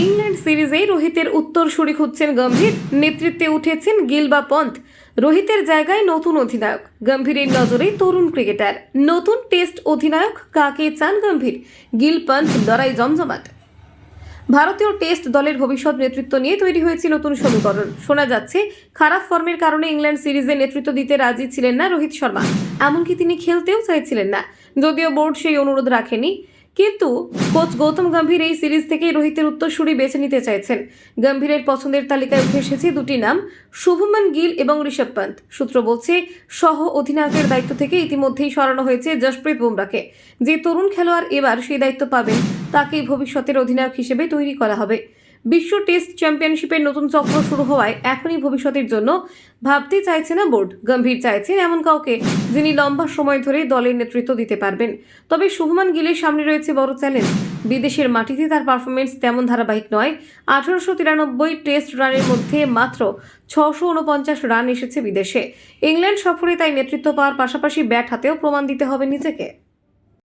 England সিরিজে রোহিতের উত্তর উত্তরসূরি খুঁজছেন গম্ভীর। নেতৃত্বে উঠেছেন গিল বা পন্থ। রোহিতের জায়গায় নতুন অধিনায়ক। গম্ভীরের নজরে তরুণ ক্রিকেটার। নতুন টেস্ট অধিনায়ক কাকে চান গম্ভীর? গিল পন্থ লড়াই জমজমাট। ভারতীয় টেস্ট দলের ভবিষ্যৎ নেতৃত্ব নিয়ে তৈরি হয়েছে নতুন সমীকরণ। শোনা যাচ্ছে, খারাপ ফর্মের কারণে ইংল্যান্ড সিরিজে নেতৃত্ব দিতে রাজি ছিলেন না রোহিত শর্মা। এমনকি তিনি খেলতেও চাইছিলেন না। যদিও বোর্ড সেই অনুরোধ রাখেনি। কিন্তু কোচ গৌতম গম্ভীর এই সিরিজ থেকেই রোহিতের উত্তরসূরি বেছে নিতে চাইছেন। গম্ভীরের পছন্দের তালিকায় উঠে এসেছে দুটি নাম, শুভমান গিল এবং ঋষভ পান্ত সূত্র বলছে, সহ অধিনায়কের দায়িত্ব থেকে ইতিমধ্যেই সরানো হয়েছে জশপ্রীত বুমরাকে যে তরুণ খেলোয়াড় এবার সেই দায়িত্ব পাবেন, তাকেই ভবিষ্যতের অধিনায়ক হিসেবে তৈরি করা হবে। বিশ্ব টেস্ট চ্যাম্পিয়নশিপের নতুন চক্র শুরু হওয়ায় এখনই ভবিষ্যতের জন্য ভাবতে চাইছে না বোর্ড। গম্ভীর চাইছেন এমন কাউকে যিনি লম্বা সময় ধরে দলের নেতৃত্ব দিতে পারবেন। তবে শুভমান গিলের সামনে রয়েছে বড় চ্যালেঞ্জ। বিদেশের মাটিতে তার পারফরমেন্স তেমন ধারাবাহিক নয়। আঠারোশো তিরানব্বই টেস্ট রানের মধ্যে মাত্র ছশো উনপঞ্চাশ রান এসেছে বিদেশে। ইংল্যান্ড সফরে তাই নেতৃত্ব পাওয়ার পাশাপাশি ব্যাট হাতেও প্রমাণ দিতে হবে নিজেকে।